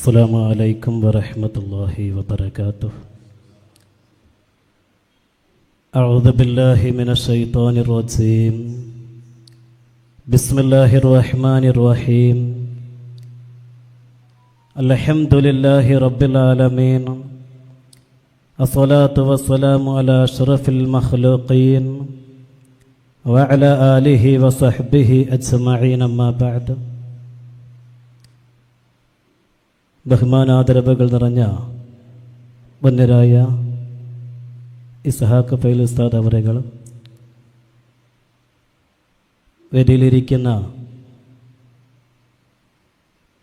السلام عليكم ورحمة الله وبركاته أعوذ بالله من الشيطان الرجيم بسم الله الرحمن الرحيم الحمد لله رب العالمين الصلاة والسلام على أشرف المخلوقين وعلى آله وصحبه أجمعين أما بعد ബഹുമാനാദരവുകൾ നിറഞ്ഞ വന്യരായ ഇസഹാക്ക് ഫൈൽ ഉസ്താദ് അവരകൾ വേദിയിലിരിക്കുന്ന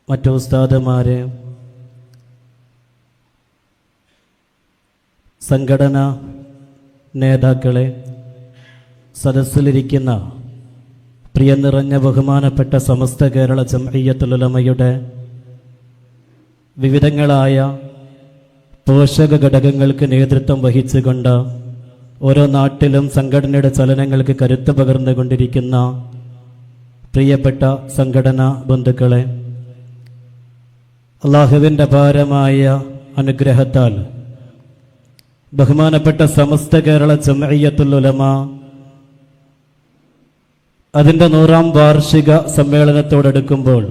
മറ്റു ഉസ്താദമാരെ സംഘടന നേതാക്കളെ സദസ്സിലിരിക്കുന്ന പ്രിയ നിറഞ്ഞ ബഹുമാനപ്പെട്ട സമസ്ത കേരള ജംഇയ്യത്തുലമയുടെ വിവിധങ്ങളായ പോഷക ഘടകങ്ങൾക്ക് നേതൃത്വം വഹിച്ചുകൊണ്ട് ഓരോ നാട്ടിലും സംഘടനയുടെ ചലനങ്ങൾക്ക് കരുത്ത് പകർന്നുകൊണ്ടിരിക്കുന്ന പ്രിയപ്പെട്ട സംഘടനാ ബന്ധുക്കളെ അള്ളാഹുവിന്റെ അപാരമായ അനുഗ്രഹത്താൽ ബഹുമാനപ്പെട്ട സമസ്ത കേരള ചമയ്യത്തുലമ അതിന്റെ നൂറാം വാർഷിക സമ്മേളനത്തോടടുക്കുമ്പോൾ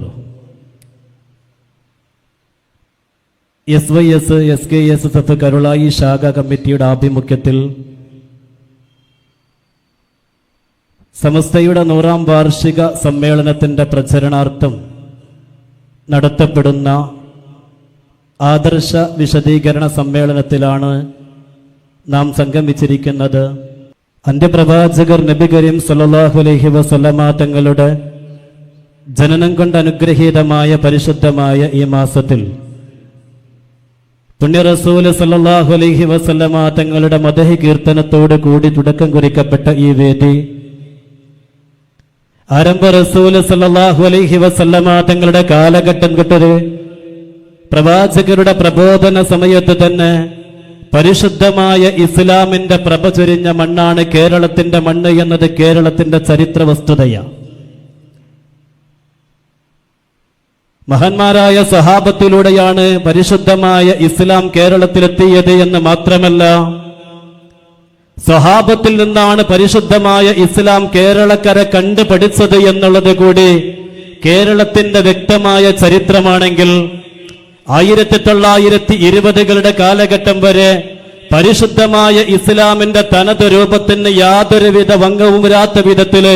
S Y S S K S S F Karulai ശാഖ കമ്മിറ്റിയുടെ ആഭിമുഖ്യത്തിൽ സമസ്തയുടെ നൂറാം വാർഷിക സമ്മേളനത്തിന്റെ പ്രചരണാർത്ഥം നടത്തപ്പെടുന്ന ആദർശ വിശദീകരണ സമ്മേളനത്തിലാണ് നാം സംഗമിച്ചിരിക്കുന്നത്. അന്ത്യപ്രവാചകർ നബി കരീം സല്ലാഹു അലൈഹി വസല്ലമ തങ്ങളുടെ ജനനം കൊണ്ട് അനുഗ്രഹീതമായ പരിശുദ്ധമായ ഈ മാസത്തിൽ പുണ്യ റസൂൽ സല്ലല്ലാഹു അലൈഹി വസല്ലമ തങ്ങളുടെ മദഹി കീർത്തനത്തോട് കൂടി തുടക്കം കുറിക്കപ്പെട്ട ഈ വേദി. ആരംഭ റസൂൽ സല്ലാഹു അലൈഹി വസല്ലമ തങ്ങളുടെ കാലഘട്ടം തൊട്ടത് പ്രവാചകരുടെ പ്രബോധന സമയത്ത് തന്നെ പരിശുദ്ധമായ ഇസ്ലാമിന്റെ പ്രഭ ചൊരിഞ്ഞ മണ്ണാണ് കേരളത്തിന്റെ മണ്ണ് എന്നത് കേരളത്തിന്റെ ചരിത്ര വസ്തുതയാണ് മഹാന്മാരായ സഹാബത്തിലൂടെയാണ് പരിശുദ്ധമായ ഇസ്ലാം കേരളത്തിലെത്തിയത് എന്ന് മാത്രമല്ല സഹാബത്തിൽ നിന്നാണ് പരിശുദ്ധമായ ഇസ്ലാം കേരളക്കര കണ്ടു പഠിച്ചത് എന്നുള്ളത് കൂടി കേരളത്തിന്റെ വ്യക്തമായ ചരിത്രമാണെങ്കിൽ ആയിരത്തി തൊള്ളായിരത്തി ഇരുപതുകളുടെ കാലഘട്ടം വരെ പരിശുദ്ധമായ ഇസ്ലാമിന്റെ തനത് രൂപത്തിന് യാതൊരുവിധ വംഗവും വരാത്ത വിധത്തിൽ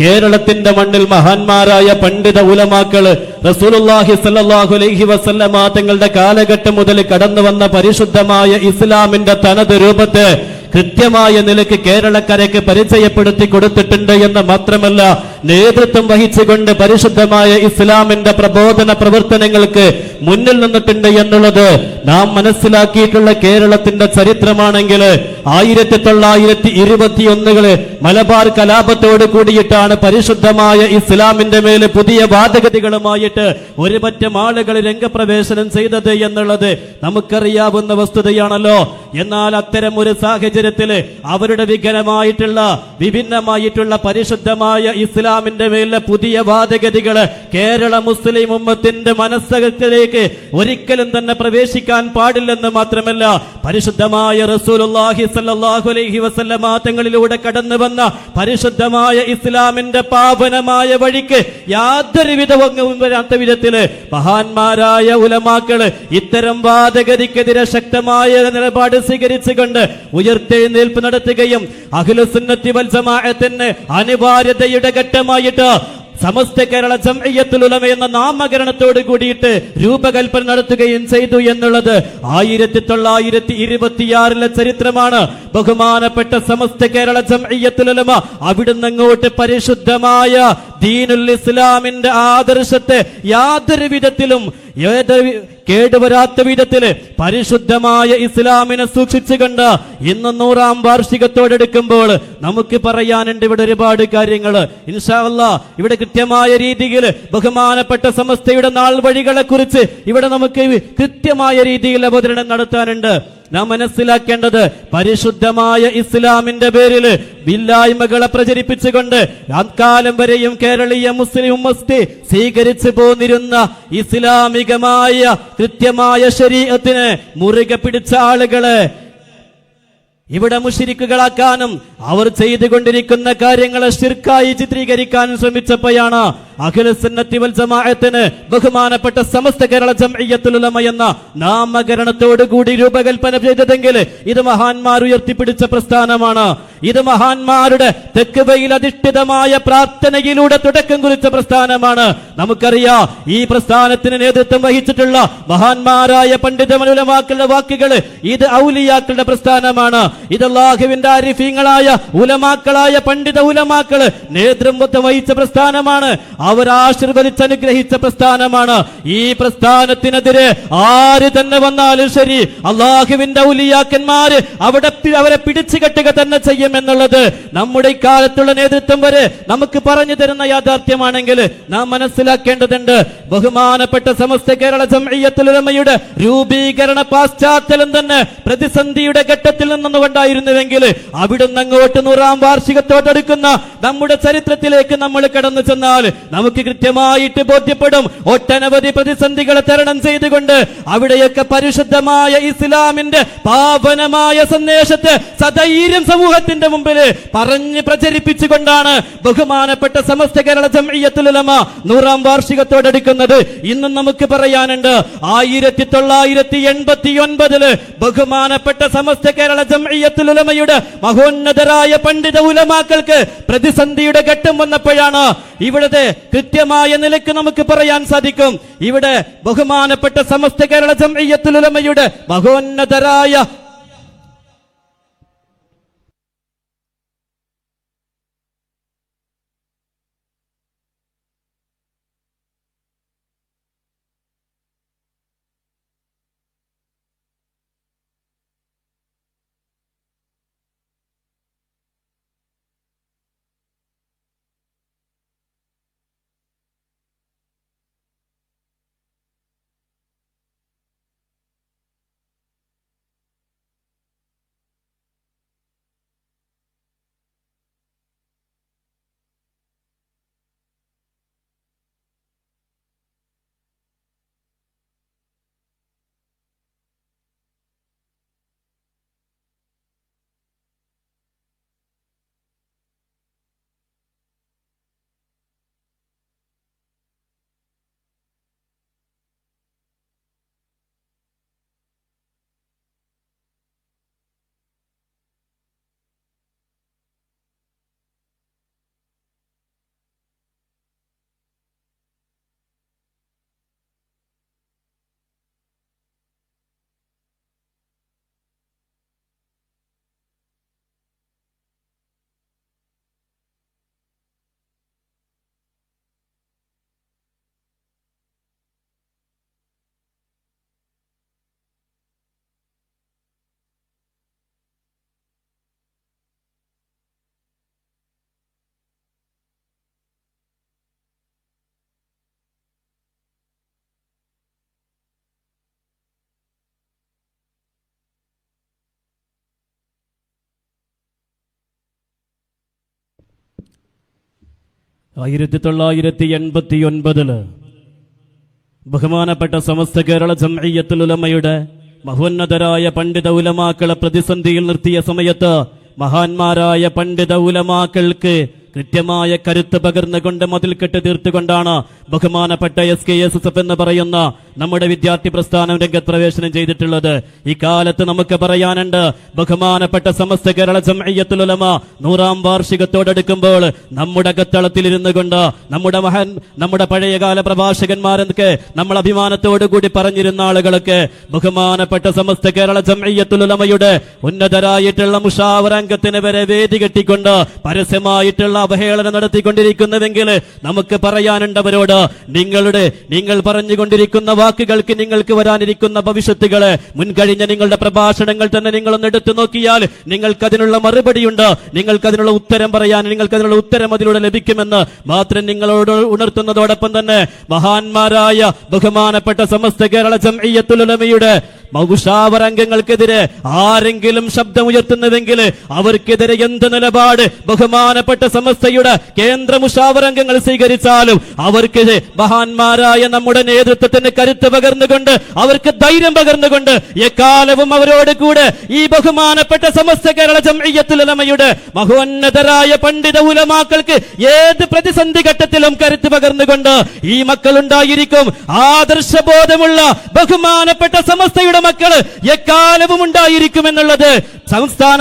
കേരളത്തിന്റെ മണ്ണിൽ മഹാന്മാരായ പണ്ഡിത ഉലമാക്കൾ റസൂലുള്ളാഹി സല്ലല്ലാഹു അലൈഹി വസല്ലമ തങ്ങളുടെ കാലഘട്ടം മുതൽ കടന്നു വന്ന പരിശുദ്ധമായ ഇസ്ലാമിന്റെ തനത് രൂപത്തെ കൃത്യമായ നിലയ്ക്ക് കേരളക്കരയ്ക്ക് പരിചയപ്പെടുത്തി കൊടുത്തിട്ടുണ്ട് എന്ന് മാത്രമല്ല നേതൃത്വം വഹിച്ചുകൊണ്ട് പരിശുദ്ധമായ ഇസ്ലാമിന്റെ പ്രബോധന പ്രവർത്തനങ്ങൾക്ക് മുന്നിൽ നിന്നിട്ടുണ്ട് എന്നുള്ളത് നാം മനസ്സിലാക്കിയിട്ടുള്ള കേരളത്തിന്റെ ചരിത്രമാണെങ്കിൽ ആയിരത്തി തൊള്ളായിരത്തി ഇരുപത്തി ഒന്നുകൾ മലബാർ കലാപത്തോട് കൂടിയിട്ടാണ് പരിശുദ്ധമായ ഇസ്ലാമിന്റെ മേൽ പുതിയ വാദഗതികളുമായിട്ട് ഒരുപറ്റം ആളുകൾ രംഗപ്രവേശനം ചെയ്തത് എന്നുള്ളത് നമുക്കറിയാവുന്ന വസ്തുതയാണല്ലോ. എന്നാൽ അത്തരം ഒരു സാഹചര്യത്തിൽ അവരുടെ വികലമായിട്ടുള്ള വിഭിന്നമായിട്ടുള്ള പരിശുദ്ധമായ ഇസ്ലാമിന്റെ മേലെ പുതിയ വാദഗതികൾ കേരള മുസ്ലിം ഉമ്മത്തിന്റെ മനസ്സകത്തിലേക്ക് ഒരിക്കലും തന്നെ പ്രവേശിക്കാൻ പാടില്ലെന്ന് മാത്രമല്ല പരിശുദ്ധമായ റസൂലുള്ളാഹി സ്വല്ലല്ലാഹു അലൈഹി വസല്ലമ തങ്ങളിലൂടെ കടന്നു വന്ന പരിശുദ്ധമായ ഇസ്ലാമിന്റെ പാവനമായ വഴിക്ക് യാതൊരു വിധവും വരാത്ത വിധത്തിൽ മഹാന്മാരായ ഉലമാക്കൾ ഇത്തരം വാദഗതിക്കെതിരെ ശക്തമായ നിലപാട് സ്വീകരിച്ചുകൊണ്ട് ഉയർത്തെഴുന്നേൽപ്പ് നടത്തുകയും അഖിലുസുന്നത്തി വൽ തന്നെ അനിവാര്യതയുടെ ഘട്ടമായിട്ട് സമസ്ത കേരള ജംഇയ്യത്തുൽ ഉലമ എന്ന നാമകരണത്തോട് കൂടിയിട്ട് രൂപകൽപ്പന നടത്തുകയും ചെയ്തു എന്നുള്ളത് ആയിരത്തി തൊള്ളായിരത്തി ഇരുപത്തിയാറിലെ ചരിത്രമാണ്. ബഹുമാനപ്പെട്ട സമസ്ത കേരള ജംഇയ്യത്തുൽ ഉലമ അവിടുന്ന് അങ്ങോട്ട് പരിശുദ്ധമായ ദീനുൽ ഇസ്ലാമിന്റെ ആദർശത്തെ യാതൊരു വിധത്തിലും കേടുവരാത്ത വിധത്തിൽ പരിശുദ്ധമായ ഇസ്ലാമിനെ സൂക്ഷിച്ചു സൂക്ഷിച്ചുകൊണ്ട് ഇന്ന് നൂറാം വാർഷികത്തോടെടുക്കുമ്പോൾ നമുക്ക് പറയാനുണ്ട് ഇവിടെ ഒരുപാട് കാര്യങ്ങൾ. ഇൻഷാല്ല ഇവിടെ കൃത്യമായ രീതിയിൽ ബഹുമാനപ്പെട്ട സമസ്തയുടെ നാൾ വഴികളെ കുറിച്ച് ഇവിടെ നമുക്ക് കൃത്യമായ രീതിയിൽ അവതരണം നടത്താനുണ്ട്. നാം മനസ്സിലാക്കേണ്ടത് പരിശുദ്ധമായ ഇസ്ലാമിന്റെ പേരിൽ ഇല്ലായ്മകളെ പ്രചരിപ്പിച്ചുകൊണ്ട് അക്കാലം വരെയും കേരളീയ മുസ്ലിം ഉമ്മസ്തി സ്വീകരിച്ചു പോന്നിരുന്ന ഇസ്ലാമികമായ കൃത്യമായ ശരീരത്തിന് മുറുകെ പിടിച്ച ആളുകളെ ഇവിടെ മുഷിരിക്കുകളാക്കാനും അവർ ചെയ്തുകൊണ്ടിരിക്കുന്ന കാര്യങ്ങളെ ശിർക്കായി ചിത്രീകരിക്കാനും ശ്രമിച്ചപ്പോഴാണ് ജമാഅത്തിന് ബഹുമാനപ്പെട്ട സമസ്ത കേരള ജംഇയ്യത്തുൽ ഉലമ എന്ന നാമകരണത്തോടു കൂടി രൂപകൽപ്പന ചെയ്തതെങ്കിൽ ഇത് മഹാന്മാർ ഉയർത്തിപ്പിടിച്ച പ്രസ്ഥാനമാണ്. ഇത് മഹാന്മാരുടെ തെക്കുവയിൽ അധിഷ്ഠിതമായ പ്രാർത്ഥനയിലൂടെ തുടക്കം കുറിച്ച പ്രസ്ഥാനമാണ്. നമുക്കറിയാം ഈ പ്രസ്ഥാനത്തിന് നേതൃത്വം വഹിച്ചിട്ടുള്ള മഹാന്മാരായ പണ്ഡിത ഉലമാക്കളുടെ വാക്കുകൾ ഇത് ഔലിയാക്കളുടെ പ്രസ്ഥാനമാണ്. ഇത് അള്ളാഹുവിന്റെ ആരിഫീങ്ങളായ ഉലമാക്കളായ പണ്ഡിത ഉലമാക്കൾ നേതൃത്വം വഹിച്ച പ്രസ്ഥാനമാണ്. ആശീർവദിച്ച് അനുഗ്രഹിച്ച പ്രസ്ഥാനമാണ്. ഈ പ്രസ്ഥാനത്തിനെതിരെ ആര് തന്നെ വന്നാലും ശരി അള്ളാഹുവിന്റെ ഉലിയാക്കന്മാര് അവിടെ അവരെ പിടിച്ചു കെട്ടുക തന്നെ ചെയ്യുമെന്നുള്ളത് നമ്മുടെ ഇക്കാലത്തുള്ള നേതൃത്വം വരെ നമുക്ക് പറഞ്ഞു തരുന്ന യാഥാർത്ഥ്യമാണെങ്കിൽ നാം മനസ്സിലാക്കേണ്ടതുണ്ട്. ബഹുമാനപ്പെട്ട സമസ്ത കേരള ജംഇയ്യത്തുലമയുടെ രൂപീകരണ പാശ്ചാത്തലം തന്നെ പ്രതിസന്ധിയുടെ ഘട്ടത്തിൽ നിന്നുകൊണ്ടായിരുന്നുവെങ്കിൽ അവിടുന്ന് അങ്ങോട്ട് നൂറാം വാർഷികത്തോടടുക്കുന്ന നമ്മുടെ ചരിത്രത്തിലേക്ക് നമ്മൾ കടന്നു ചെന്നാൽ നമുക്ക് കൃത്യമായിട്ട് ബോധ്യപ്പെടും. ഒട്ടനവധി പ്രതിസന്ധികളെ തരണം ചെയ്തുകൊണ്ട് അവിടെയൊക്കെ പരിശുദ്ധമായ ഇസ്ലാമിന്റെ പാവനമായ സന്ദേശത്തെ സധൈര്യം സമൂഹത്തിന്റെ മുമ്പിൽ പറഞ്ഞ് പ്രചരിപ്പിച്ചുകൊണ്ടാണ് ബഹുമാനപ്പെട്ട സമസ്ത കേരള ജമ്മ നൂറാം വാർഷികത്തോടടുക്കുന്നത് ഇന്നും നമുക്ക് പറയാനുണ്ട് ആയിരത്തി തൊള്ളായിരത്തി എൺപത്തി ഒൻപതിൽ ബഹുമാനപ്പെട്ട സമസ്ത കേരള ജമ്മയുടെ മഹോന്നതരായ പണ്ഡിത ഉലമാക്കൾക്ക് പ്രതിസന്ധിയുടെ ഘട്ടം വന്നപ്പോഴാണ് ഇവിടുത്തെ കൃത്യമായ നിലയ്ക്ക് നമുക്ക് പറയാൻ സാധിക്കും. ഇവിടെ ബഹുമാനപ്പെട്ട സമസ്ത കേരള ജംഇയ്യത്തുൽ ഉലമയുടെ മഹോന്നതരായ ആയിരത്തി തൊള്ളായിരത്തി എൺപത്തി ഒൻപതിൽ ബഹുമാനപ്പെട്ട സമസ്ത കേരള ജംഇയ്യത്തുൽ ഉലമയുടെ മഹോന്നതരായ പണ്ഡിത ഉലമാക്കളെ പ്രതിസന്ധിയിൽ നിർത്തിയ സമയത്ത് മഹാന്മാരായ പണ്ഡിത ഉലമാക്കൾക്ക് കൃത്യമായ കരുത്ത് പകർന്നുകൊണ്ട് മതിൽക്കെട്ട് തീർത്തുകൊണ്ടാണ് ബഹുമാനപ്പെട്ട S K S S F എന്ന് പറയുന്ന നമ്മുടെ വിദ്യാർത്ഥി പ്രസ്ഥാനം പ്രവേശനം ചെയ്തിട്ടുള്ളത് ഈ കാലത്ത് നമുക്ക് പറയാനുണ്ട് ബഹുമാനപ്പെട്ട സമസ്ത കേരള ജംഇയ്യത്തുൽ ഉലമ നൂറാം വാർഷികത്തോടടുക്കുമ്പോൾ നമ്മുടെ അകത്തളത്തിലിരുന്നു കൊണ്ട് നമ്മുടെ മഹൻ നമ്മുടെ പഴയകാല പ്രഭാഷകന്മാരൊക്കെ നമ്മൾ അഭിമാനത്തോടു കൂടി പറഞ്ഞിരുന്ന ആളുകളൊക്കെ ബഹുമാനപ്പെട്ട സമസ്ത കേരള ജംഇയ്യത്തുൽ ഉലമയുടെ ഉന്നതരായിട്ടുള്ള മുഷാവരംഗത്തിന് വരെ വേദി കെട്ടിക്കൊണ്ട് പരസ്യമായിട്ടുള്ള അവഹേളനം നടത്തിക്കൊണ്ടിരിക്കുന്നുവെങ്കിൽ നമുക്ക് പറയാനുണ്ടവരോട് നിങ്ങളുടെ നിങ്ങൾ പറഞ്ഞുകൊണ്ടിരിക്കുന്ന വാക്കുകൾക്ക് നിങ്ങൾക്ക് വരാനിരിക്കുന്ന ഭവിഷ്യത്തുകൾ മുൻകഴിഞ്ഞ നിങ്ങളുടെ പ്രഭാഷണങ്ങൾ തന്നെ നിങ്ങളൊന്ന് എടുത്തു നോക്കിയാൽ നിങ്ങൾക്ക് അതിനുള്ള മറുപടിയുണ്ട്. നിങ്ങൾക്ക് അതിനുള്ള ഉത്തരം പറയാൻ നിങ്ങൾക്ക് അതിനുള്ള ഉത്തരം അതിലൂടെ ലഭിക്കുമെന്ന് മാത്രം നിങ്ങളോട് ഉണർത്തുന്നതോടൊപ്പം തന്നെ മഹാന്മാരായ ബഹുമാനപ്പെട്ട സമസ്ത കേരള ജംഇയ്യത്തുലമയുടെ മൗഷാവർ ആരെങ്കിലും ശബ്ദമുയർത്തുന്നതെങ്കിൽ അവർക്കെതിരെ എന്ത് നിലപാട് ബഹുമാനപ്പെട്ട സമസ്തയുടെ കേന്ദ്ര മുഷാവരംഗങ്ങൾ സ്വീകരിച്ചാലും അവർക്ക് മഹാന്മാരായ നമ്മുടെ നേതൃത്വത്തിന് കരുത്ത് പകർന്നുകൊണ്ട് അവർക്ക് ധൈര്യം പകർന്നുകൊണ്ട് എക്കാലവും അവരോട് കൂടെ ഈ ബഹുമാനപ്പെട്ട സമസ്ത കേരള ജമയ്യത്തുലമയുടെ മഹോന്നതരായ പണ്ഡിത ഉലമാക്കൾക്ക് ഏത് പ്രതിസന്ധി ഘട്ടത്തിലും കരുത്ത് പകർന്നുകൊണ്ട് ഈ മക്കളുണ്ടായിരിക്കും. ആദർശബോധമുള്ള ബഹുമാനപ്പെട്ട സമസ്തയുടെ മക്കൾ എക്കാലവും ഉണ്ടായിരിക്കും എന്നുള്ളത് സംസ്ഥാന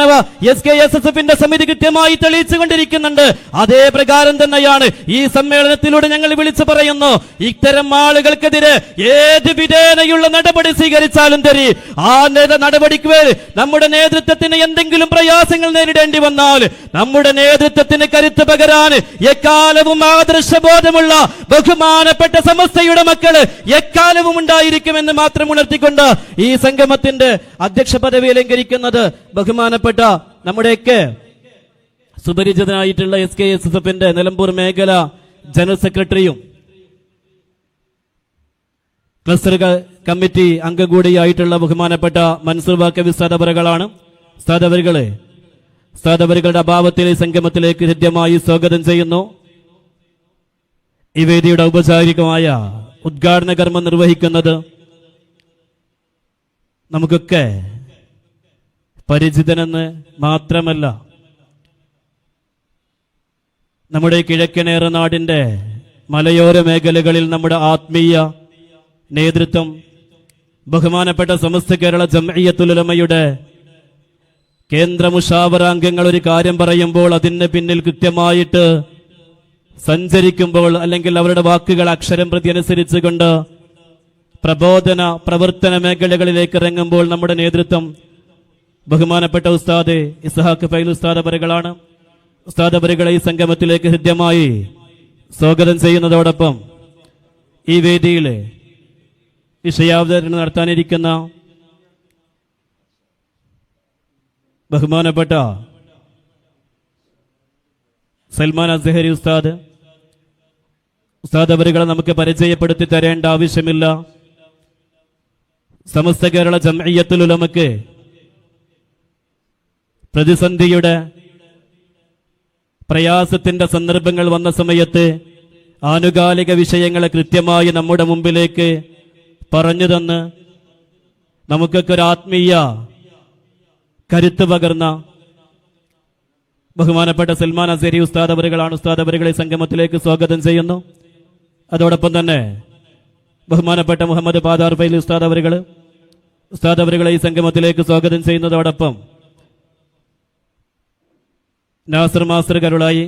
എസ് കെ എസ് എസ് എഫിന്റെ സമിതി കൃത്യമായി തെളിയിച്ചുകൊണ്ടിരിക്കുന്നുണ്ട്. അതേ പ്രകാരം തന്നെയാണ് ഈ സമ്മേളനത്തിലൂടെ ഞങ്ങൾ വിളിച്ചു പറയുന്നു. ഇത്തരം ആളുകൾക്കെതിരെ ഏത് വിധേനയുള്ള നടപടി സ്വീകരിച്ചാലും തരി ആ നടപടിക്ക് വേറെ നമ്മുടെ നേതൃത്വത്തിന് എന്തെങ്കിലും പ്രയാസങ്ങൾ നേരിടേണ്ടി വന്നാൽ നമ്മുടെ നേതൃത്വത്തിന് കരുത്ത് പകരാൻ എക്കാലവും ആദർശബോധമുള്ള ബഹുമാനപ്പെട്ട സമസ്തയുടെ മക്കൾ എക്കാലവും ഉണ്ടായിരിക്കുമെന്ന് മാത്രം ഉണർത്തിക്കൊണ്ട് ഈ സംഗമത്തിന്റെ അധ്യക്ഷ പദവി അലങ്കരിക്കുന്നത് ബഹുമാനപ്പെട്ട നമ്മുടെയൊക്കെ സുപരിചിതനായിട്ടുള്ള എസ് കെ എസ് എഫിന്റെ നിലമ്പൂർ മേഖല ജനറൽ സെക്രട്ടറിയും ക്ലസ്റ്റർ കമ്മിറ്റി അംഗം കൂടിയായിട്ടുള്ള ബഹുമാനപ്പെട്ട മൻസൂർ വാക്കവി സ്ഥാപകകളാണ് സ്ഥാപകകളെ സ്ഥാപകരുടെ അഭാവത്തിൽ ഈ സംഗമത്തിലേക്ക് ഹൃദ്യമായി സ്വാഗതം ചെയ്യുന്നു. ഈ വേദിയുടെ ഔപചാരികമായ ഉദ്ഘാടന കർമ്മം നിർവഹിക്കുന്നത് നമുക്കൊക്കെ പരിചിതനെന്ന് മാത്രമല്ല നമ്മുടെ കിഴക്കനേറ നാടിന്റെ മലയോര മേഖലകളിൽ നമ്മുടെ ആത്മീയ നേതൃത്വം ബഹുമാനപ്പെട്ട സമസ്ത കേരള ജമയത്തുലമയുടെ കേന്ദ്ര മുഷാവരാംഗങ്ങൾ ഒരു കാര്യം പറയുമ്പോൾ അതിന് പിന്നിൽ കൃത്യമായിട്ട് സഞ്ചരിക്കുമ്പോൾ അല്ലെങ്കിൽ അവരുടെ വാക്കുകൾ അക്ഷരം പ്രതി അനുസരിച്ചുകൊണ്ട് പ്രബോധന പ്രവർത്തന മേഖലകളിലേക്ക് ഇറങ്ങുമ്പോൾ നമ്മുടെ നേതൃത്വം ബഹുമാനപ്പെട്ട ഉസ്താദ് ഇസ്ഹാഖ് ഫൈൽ ഉസ്താദ് അവരുകളാണ് ഉസ്താദ് അവരുകളെ ഈ സംഗമത്തിലേക്ക് ഹൃദ്യമായി സ്വാഗതം ചെയ്യുന്നതോടൊപ്പം ഈ വേദിയിൽ വിഷയാവതരണം നടത്താനിരിക്കുന്ന ബഹുമാനപ്പെട്ട സൽമാൻ അസഹരി ഉസ്താദ്. ഉസ്താദ് അവരുകളെ നമുക്ക് പരിചയപ്പെടുത്തി തരേണ്ട ആവശ്യമില്ല. സമസ്ത കേരള ജംഇയ്യത്തുലുലമക്ക് പ്രതിസന്ധിയുടെ പ്രയാസത്തിന്റെ സന്ദർഭങ്ങൾ വന്ന സമയത്ത് ആനുകാലിക വിഷയങ്ങളെ കൃത്യമായി നമ്മുടെ മുമ്പിലേക്ക് പറഞ്ഞു തന്ന് നമുക്കൊക്കെ ഒരു ആത്മീയ കരുത്ത് പകർന്ന ബഹുമാനപ്പെട്ട സൽമാൻ അസേരി ഉസ്താദ് അവരുകളാണ് സംഗമത്തിലേക്ക് സ്വാഗതം ചെയ്യുന്നു. അതോടൊപ്പം തന്നെ ബഹുമാനപ്പെട്ട മുഹമ്മദ് പാദാർ ഫൈൽ ഉസ്താദ് ഈ സംഗമത്തിലേക്ക് സ്വാഗതം ചെയ്യുന്നതോടൊപ്പം നാസർ മാസ്റ്റർ കരുളായി.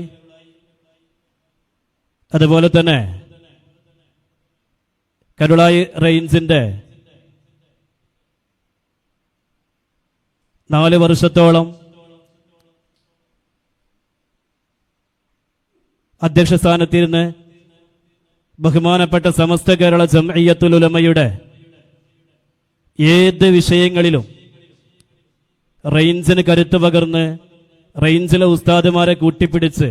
അതുപോലെ തന്നെ കരുളായി റെയിൻസിന്റെ നാല് വർഷത്തോളം അധ്യക്ഷ സ്ഥാനത്തിരുന്ന് ബഹുമാനപ്പെട്ട സമസ്ത കേരള ജംഇയ്യത്തുൽ ഉലമയുടെ ഏത് വിഷയങ്ങളിലും റെയിൻസിന് കരുത്ത് പകർന്ന് റെയിൻസിലെ ഉസ്താദുമാരെ കൂട്ടിപ്പിടിച്ച്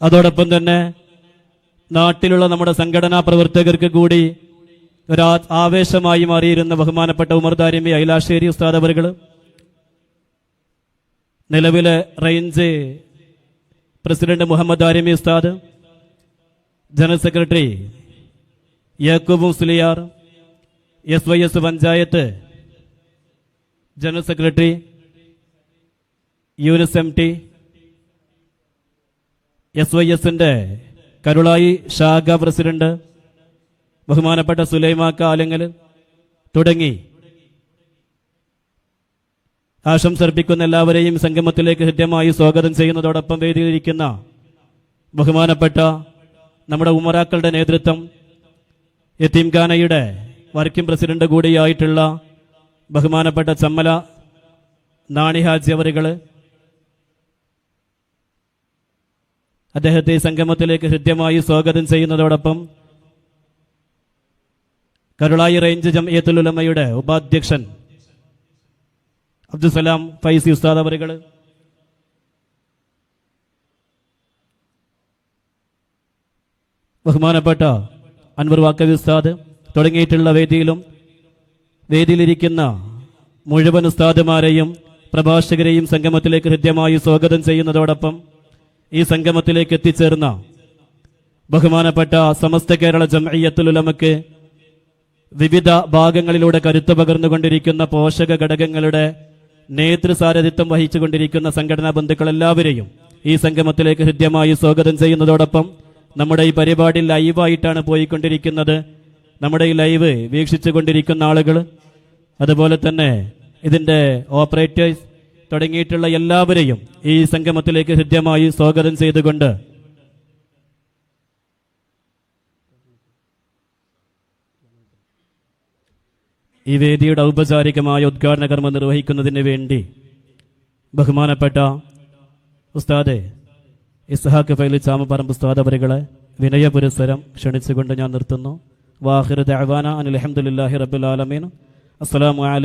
അതോടൊപ്പം തന്നെ നാട്ടിലുള്ള നമ്മുടെ സംഘടനാ പ്രവർത്തകർക്ക് കൂടി ഒരു ആവേശമായി മാറിയിരുന്ന ബഹുമാനപ്പെട്ട ഉമർ ദാരിമി ഐലാശ്ശേരി ഉസ്താദ് നിലവിലെ റേഞ്ച് പ്രസിഡന്റ് മുഹമ്മദ് ദാരിമി ഉസ്താദ് general secretary Yakub Musliyar S Y S panchayat general secretary Yunus M T S Y എസിന്റെ കരുളായി ശാഖ പ്രസിഡന്റ് ബഹുമാനപ്പെട്ട സുലൈമാക്ക ആലങ്ങൽ തുടങ്ങി. ആശംസർപ്പിക്കുന്ന എല്ലാവരെയും സംഗമത്തിലേക്ക് ഹൃദ്യമായി സ്വാഗതം ചെയ്യുന്നതോടൊപ്പം വേദിയിരിക്കുന്ന ബഹുമാനപ്പെട്ട നമ്മുടെ ഉമറാക്കളുടെ നേതൃത്വം യത്തീംഖാനയുടെ വർക്കിംഗ് പ്രസിഡന്റ് കൂടിയായിട്ടുള്ള ബഹുമാനപ്പെട്ട ചമ്മല നാണി ഹാജി അദ്ദേഹത്തെ സംഗമത്തിലേക്ക് ഹൃദ്യമായി സ്വാഗതം ചെയ്യുന്നതോടൊപ്പം കരുളായി റേഞ്ച് ജംഇയ്യത്തുൽ ഉലമയുടെ ഉപാധ്യക്ഷൻ അബ്ദുസലാം ഫൈസി ഉസ്താദ് അവരുകൾ ബഹുമാനപ്പെട്ട അൻവർ വാക്കവി ഉസ്താദ് തുടങ്ങിയിട്ടുള്ള വേദിയിലും വേദിയിലിരിക്കുന്ന മുഴുവൻ ഉസ്താദുമാരെയും പ്രഭാഷകരെയും സംഗമത്തിലേക്ക് ഹൃദ്യമായി സ്വാഗതം ചെയ്യുന്നതോടൊപ്പം ഈ സംഗമത്തിലേക്ക് എത്തിച്ചേർന്ന ബഹുമാനപ്പെട്ട സമസ്ത കേരള ജംഇയ്യത്തുൽ ഉലമക്ക് വിവിധ ഭാഗങ്ങളിലൂടെ കരുത്തു പകർന്നുകൊണ്ടിരിക്കുന്ന പോഷക ഘടകങ്ങളുടെ നേതൃസാരഥിത്വം വഹിച്ചുകൊണ്ടിരിക്കുന്ന സംഘടനാ ബന്ധുക്കൾ എല്ലാവരെയും ഈ സംഗമത്തിലേക്ക് ഹൃദ്യമായി സ്വാഗതം ചെയ്യുന്നതോടൊപ്പം നമ്മുടെ ഈ പരിപാടി ലൈവായിട്ടാണ് പോയിക്കൊണ്ടിരിക്കുന്നത്. നമ്മുടെ ഈ ലൈവ് വീക്ഷിച്ചു കൊണ്ടിരിക്കുന്ന ആളുകൾ അതുപോലെ തന്നെ ഇതിന്റെ ഓപ്പറേറ്റേഴ്സ് തുടങ്ങിയിട്ടുള്ള എല്ലാവരെയും ഈ സംഗമത്തിലേക്ക് ഹൃദ്യമായി സ്വാഗതം ചെയ്തുകൊണ്ട് ഈ വേദിയുടെ ഔപചാരികമായ ഉദ്ഘാടന കർമ്മം നിർവഹിക്കുന്നതിന് വേണ്ടി ബഹുമാനപ്പെട്ട ഉസ്താദെ ഇസ്ഹാഖ് ഫൈലി ചാമപ്പറമ്പ് ഉസ്താദ് അവരുകളെ വിനയ പുരസ്സരം ക്ഷണിച്ചുകൊണ്ട് ഞാൻ നിർത്തുന്നു. വാഹിർ ദഅവാന അനിൽ അൽഹംദുലില്ലാഹി റബ്ബിൽ ആലമീൻ. അസ്സലാമു അലൈക്കും